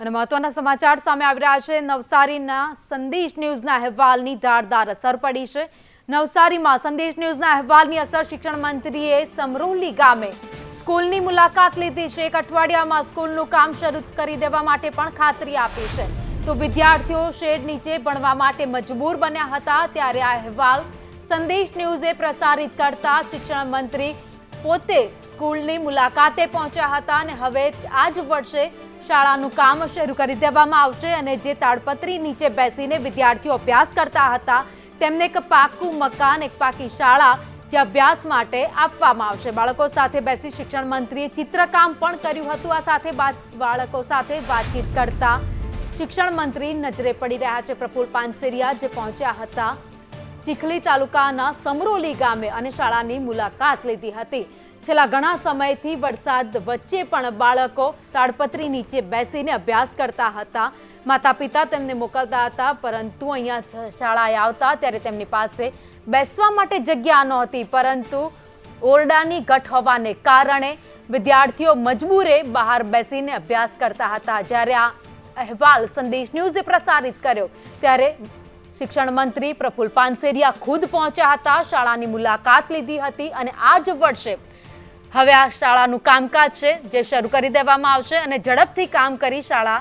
અને મહત્વના સમાચાર સામે આવી રહ્યા છે. નવસારીના સંદેશ ન્યૂઝના અહેવાલની ધારદાર અસર પડી છે. નવસારીમાં સંદેશ ન્યૂઝના અહેવાલની અસર શિક્ષણ મંત્રીએ સમરોલી ગામે સ્કૂલની મુલાકાત લીધી છે. એક અઠવાડિયામાં સ્કૂલનું કામ શરૂ કરી દેવા માટે પણ ખાતરી આપી છે. તો વિદ્યાર્થીઓ શેડ નીચે ભણવા માટે મજબૂર બન્યા હતા ત્યારે આ અહેવાલ સંદેશ ન્યૂઝે પ્રસારિત કરતા શિક્ષણ મંત્રી પોતે સ્કૂલની મુલાકાતે પહોંચ્યા હતા અને હવે આ જ વર્ષે શાળાનું કામ શરૂ કરી દેવામાં આવશે અને જે તાડપત્રી નીચે બેસીને વિદ્યાર્થીઓ અભ્યાસ કરતા હતા, તેમને એક પાકું મકાન, એક પાકી શાળા જે અભ્યાસ માટે આપવામાં આવશે. બાળકો સાથે બેસી શિક્ષણ મંત્રીએ ચિત્રકામ પણ કર્યું હતું. આ સાથે બાળકો સાથે વાતચીત કરતા શિક્ષણ મંત્રી નજરે પડી રહ્યા છે. પ્રફુલ પાનસેરિયા જે પહોંચ્યા હતા ચીખલી તાલુકાના સમરોલી ગામે અને શાળાની મુલાકાત લીધી હતી. છેલ્લા ઘણા સમયથી વરસાદ વચ્ચે પણ બાળકો તાડપત્રી નીચે બેસીને અભ્યાસ કરતા હતા. માતા પિતા તેમને મોકલતા હતા, પરંતુ અહીંયા શાળાએ આવતા ત્યારે તેમની પાસે બેસવા માટે જગ્યા નહોતી, પરંતુ ઓરડાની ઘટ હોવાને કારણે વિદ્યાર્થીઓ મજબૂરે બહાર બેસીને અભ્યાસ કરતા હતા. જ્યારે આ અહેવાલ સંદેશ ન્યૂઝે પ્રસારિત કર્યો, ત્યારે શિક્ષણ મંત્રી પ્રફુલ પાનસેરિયા ખુદ પહોંચ્યા હતા, શાળાની મુલાકાત લીધી હતી અને આ જ વર્ષે હવે આ શાળાનું કામકાજ છે, જે શરૂ કરી દેવામાં આવશે અને ઝડપથી કામ કરી શાળા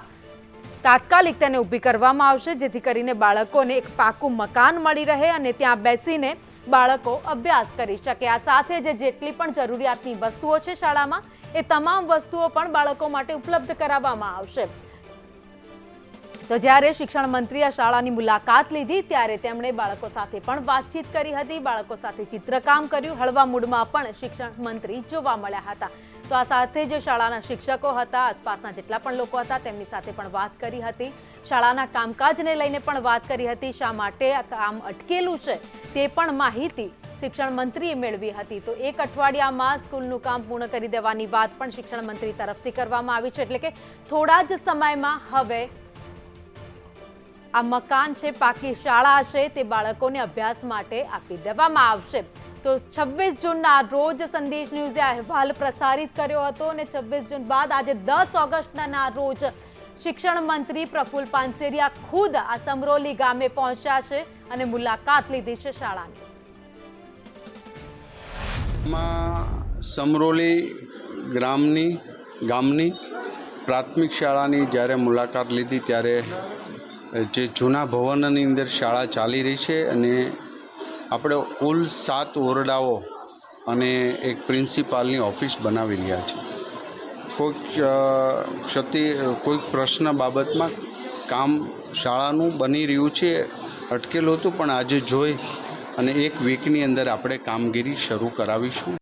તાત્કાલિક તેને ઊભી કરવામાં આવશે, જેથી કરીને બાળકોને એક પાકું મકાન મળી રહે અને ત્યાં બેસીને બાળકો અભ્યાસ કરી શકે. આ સાથે જે જેટલી પણ જરૂરિયાતની વસ્તુઓ છે શાળામાં, એ તમામ વસ્તુઓ પણ બાળકો માટે ઉપલબ્ધ કરાવવામાં આવશે. તો જ્યારે શિક્ષણ મંત્રીએ શાળાની મુલાકાત લીધી, ત્યારે તેમણે બાળકો સાથે પણ વાતચીત કરી હતી. બાળકો સાથે ચિત્રકામ કર્યું. હળવા મૂડમાં પણ શિક્ષણ મંત્રી જોવા મળ્યા હતા. તો આ સાથે જે શાળાના શિક્ષકો હતા. આસપાસના જેટલા પણ લોકો હતા, તેમની સાથે પણ વાત કરી હતી. શાળાના કામકાજને લઈને પણ વાત કરી હતી. શા માટે આ કામ અટકેલું છે તે પણ માહિતી શિક્ષણ મંત્રીએ મેળવી હતી. તો એક અઠવાડિયામાં સ્કૂલનું કામ પૂર્ણ કરી દેવાની વાત પણ શિક્ષણ મંત્રી તરફથી કરવામાં આવી છે. એટલે કે થોડા જ સમયમાં હવે આ મકાન છે, પાકી શાળા છે, તે બાળકોને અભ્યાસ માટે આપી દેવામાં આવશે. તો છવ્વીસ જૂનના રોજ સંદેશ ન્યૂઝે અહેવાલ પ્રસારિત કર્યો હતો અને છવ્વીસ જૂન બાદ આજે દસ ઓગસ્ટના રોજ શિક્ષણ મંત્રી પ્રફુલ પાનસેરિયા ખુદ આ સમરોલી ગામે પહોંચ્યા છે અને મુલાકાત લીધી છે શાળાની. સમરોલી ગ્રામની ગામની પ્રાથમિક શાળાની જ્યારે મુલાકાત લીધી ત્યારે જે જૂના ભવનની અંદર શાળા ચાલી રહી છે અને આપણે કુલ સાત ઓરડાઓ અને એક પ્રિન્સિપાલની ઓફિસ બનાવી રહ્યા છે. કોઈક ક્ષતિ કોઈક પ્રશ્ન બાબતમાં કામ શાળાનું બની રહ્યું છે, અટકેલું હતું, પણ આજે જોઈ અને એક વીકની અંદર આપણે કામગીરી શરૂ કરાવીશું.